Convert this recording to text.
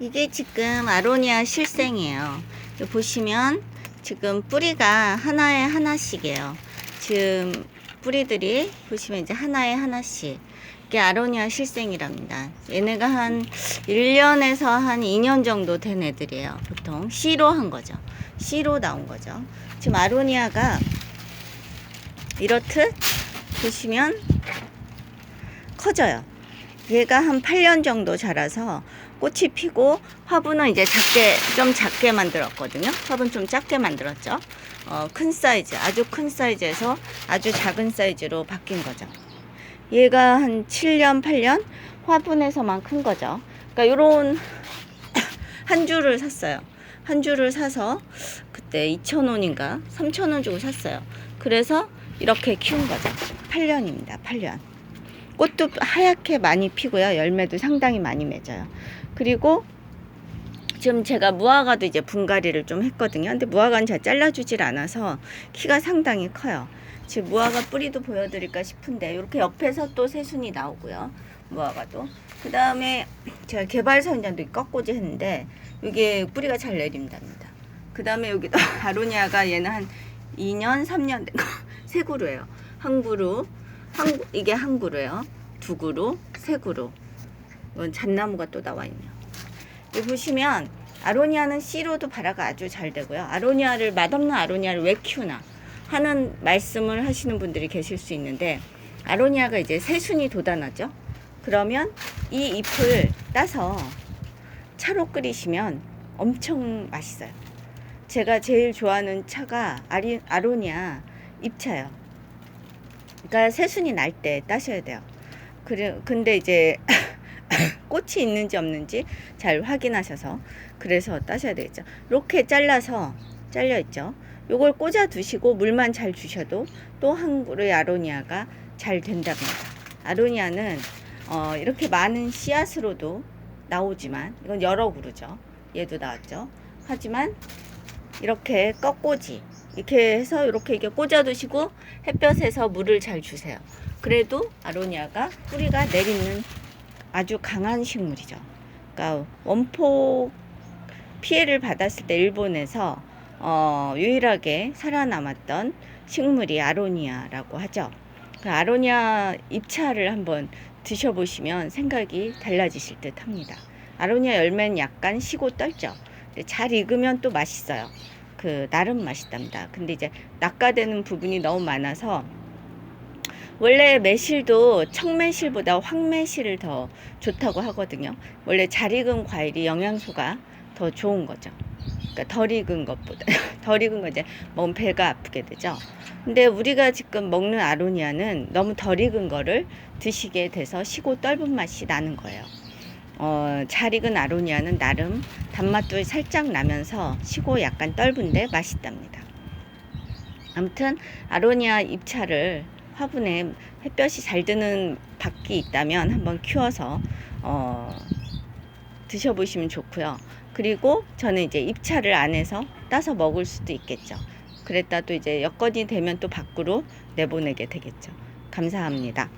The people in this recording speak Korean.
이게 지금 아로니아 실생이에요. 보시면 지금 뿌리가 하나에 하나씩이에요. 지금 뿌리들이 보시면 이제 하나에 하나씩. 이게 아로니아 실생이랍니다. 얘네가 한 1년에서 한 2년 정도 된 애들이에요. 보통 C로 한 거죠. C로 나온 거죠. 지금 아로니아가 이렇듯 보시면 커져요. 얘가 한 8년 정도 자라서 꽃이 피고 화분은 이제 작게 좀 작게 만들었거든요. 화분 좀 작게 만들었죠. 어, 큰 사이즈, 아주 큰 사이즈에서 아주 작은 사이즈로 바뀐 거죠. 얘가 한 7년, 8년 화분에서만 큰 거죠. 그러니까 요런 한 줄을 샀어요. 한 줄을 사서 그때 2,000원인가 3,000원 주고 샀어요. 그래서 이렇게 키운 거죠. 8년입니다. 8년. 꽃도 하얗게 많이 피고요. 열매도 상당히 많이 맺어요. 그리고 지금 제가 무화과도 이제 분갈이를 좀 했거든요. 근데 무화과는 잘 잘라주질 않아서 키가 상당히 커요. 지금 무화과 뿌리도 보여드릴까 싶은데 이렇게 옆에서 또 새순이 나오고요. 무화과도. 그 다음에 제가 개발선전도 꺾고지 했는데 이게 뿌리가 잘 내린답니다. 그 다음에 여기도 아로니아가 얘는 한 2년, 3년 된 거. 세 그루예요. 한 그루, 한, 이게 한 그루예요. 두 그루, 세 그루. 이건 잣나무가 또 나와 있네요. 여기 보시면 아로니아는 씨로도 발화가 아주 잘 되고요. 아로니아를 맛없는 아로니아를 왜 키우나 하는 말씀을 하시는 분들이 계실 수 있는데 아로니아가 이제 새순이 돋아나죠. 그러면 이 잎을 따서 차로 끓이시면 엄청 맛있어요. 제가 제일 좋아하는 차가 아리, 아로니아 잎차요. 그러니까 새순이 날 때 따셔야 돼요. 그래, 근데 이제 꽃이 있는지 없는지 잘 확인하셔서 그래서 따셔야 되겠죠. 이렇게 잘라서 잘려 있죠. 요걸 꽂아 두시고 물만 잘 주셔도 또 한 그루의 아로니아가 잘 된답니다. 아로니아는 어, 이렇게 많은 씨앗으로도 나오지만 이건 여러 그루죠. 얘도 나왔죠. 하지만 이렇게 꺾꽂이 이렇게 해서 이렇게 이렇게 꽂아 두시고 햇볕에서 물을 잘 주세요. 그래도 아로니아가 뿌리가 내리는 아주 강한 식물이죠. 그러니까 원폭 피해를 받았을 때 일본에서 어, 유일하게 살아남았던 식물이 아로니아라고 하죠. 그 아로니아 잎차를 한번 드셔보시면 생각이 달라지실 듯 합니다. 아로니아 열매는 약간 시고 떨죠. 잘 익으면 또 맛있어요. 그 나름 맛있답니다. 근데 이제 낙가되는 부분이 너무 많아서 원래 매실도 청매실보다 황매실을 더 좋다고 하거든요. 원래 잘 익은 과일이 영양소가 더 좋은 거죠. 그러니까 덜 익은 것보다 덜 익은 거 이제 먹으면 배가 아프게 되죠. 근데 우리가 지금 먹는 아로니아는 너무 덜 익은 거를 드시게 돼서 시고 떫은 맛이 나는 거예요. 어, 잘 익은 아로니아는 나름 단맛도 살짝 나면서 시고 약간 떫은데 맛있답니다. 아무튼 아로니아 잎차를 화분에 햇볕이 잘 드는 밖이 있다면 한번 키워서 어, 드셔보시면 좋고요. 그리고 저는 이제 잎차를 안에서 따서 먹을 수도 있겠죠. 그랬다 또 이제 여건이 되면 또 밖으로 내보내게 되겠죠. 감사합니다.